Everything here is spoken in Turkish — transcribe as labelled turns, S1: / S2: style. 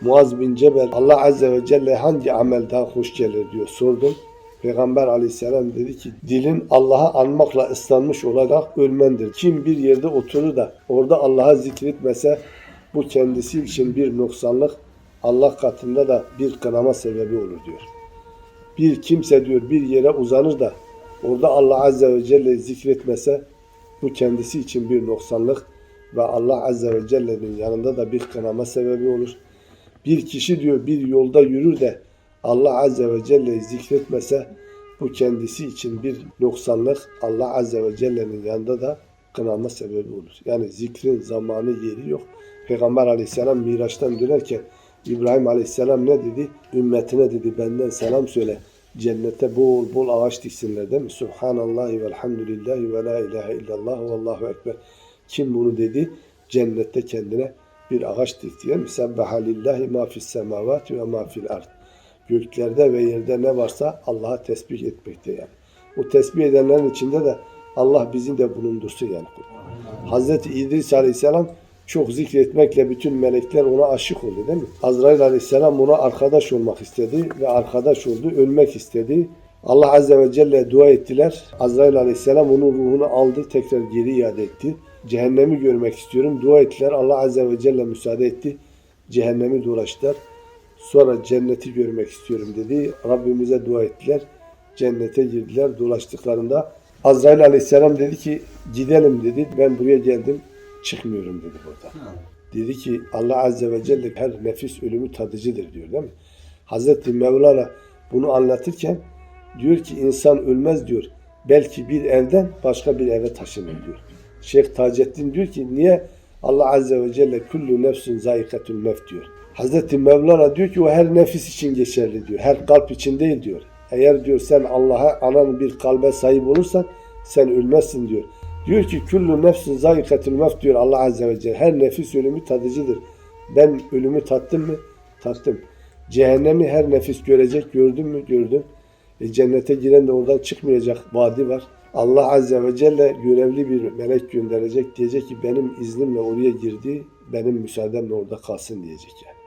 S1: Muaz bin Cebel Allah Azze ve Celle hangi amel daha hoş gelir diyor sordum. Peygamber aleyhisselam dedi ki dilin Allah'a anmakla ıslanmış olarak ölmendir. Kim bir yerde oturur da orada Allah'a zikretmese bu kendisi için bir noksanlık Allah katında da bir kınama sebebi olur diyor. Bir kimse diyor bir yere uzanır da orada Allah Azze ve Celle zikretmese bu kendisi için bir noksanlık ve Allah Azze ve Celle'nin yanında da bir kınama sebebi olur. Bir kişi diyor bir yolda yürür de Allah Azze ve Celle'yi zikretmese bu kendisi için bir noksanlık Allah Azze ve Celle'nin yanında da kınama sebebi olur. Yani zikrin zamanı yeri yok. Peygamber Aleyhisselam Miraç'tan dönerken İbrahim Aleyhisselam ne dedi? Ümmetine dedi benden selam söyle. Cennete bol bol ağaç diksinler değil mi? Subhanallahi velhamdülillahi ve la ilahe illallah ve allahu ekber. Kim bunu dedi? Cennette kendine bir ağaç dikti. Değil mi? Sebbaha lillahi ma fis semavati ve ma fil ard. Göklerde ve yerde ne varsa Allah'a tesbih etmekte yani. O tesbih edenlerin içinde de Allah bizim de bulundursun yani. Hazreti İdris Aleyhisselam çok zikretmekle bütün melekler ona aşık oldu değil mi? Azrail Aleyhisselam ona arkadaş olmak istedi ve arkadaş oldu, ölmek istedi. Allah Azze ve Celle dua ettiler. Azrail Aleyhisselam onun ruhunu aldı, tekrar geri iade etti. Cehennemi görmek istiyorum. Dua ettiler. Allah Azze ve Celle müsaade etti. Cehennemi dolaştılar. Sonra cenneti görmek istiyorum dedi. Rabbimize dua ettiler. Cennete girdiler. Dolaştıklarında Azrail Aleyhisselam dedi ki gidelim dedi. Ben buraya geldim. Çıkmıyorum dedi burada. Dedi ki Allah Azze ve Celle her nefis ölümü tadıcıdır diyor değil mi? Hazreti Mevlana bunu anlatırken diyor ki insan ölmez diyor. Belki bir evden başka bir eve taşınır diyor. Şeyh Taceddin diyor ki niye Allah Azze ve Celle kullu nefsin zayikatül mevt diyor. Hazreti Mevlana diyor ki o her nefis için geçerli diyor. Her kalp için değil diyor. Eğer diyor sen Allah'a anan bir kalbe sahip olursan sen ölmezsin diyor. Diyor ki kullu nefsin zayikatül mevt diyor Allah Azze ve Celle. Her nefis ölümü tadıcıdır. Ben ölümü tattım mı? Tattım. Cehennemi her nefis görecek. Gördün mü? Gördüm. E, cennete giren de oradan çıkmayacak vadi var. Allah Azze ve Celle görevli bir melek gönderecek. Diyecek ki benim iznimle oraya girdi, benim müsaademle orada kalsın diyecek yani.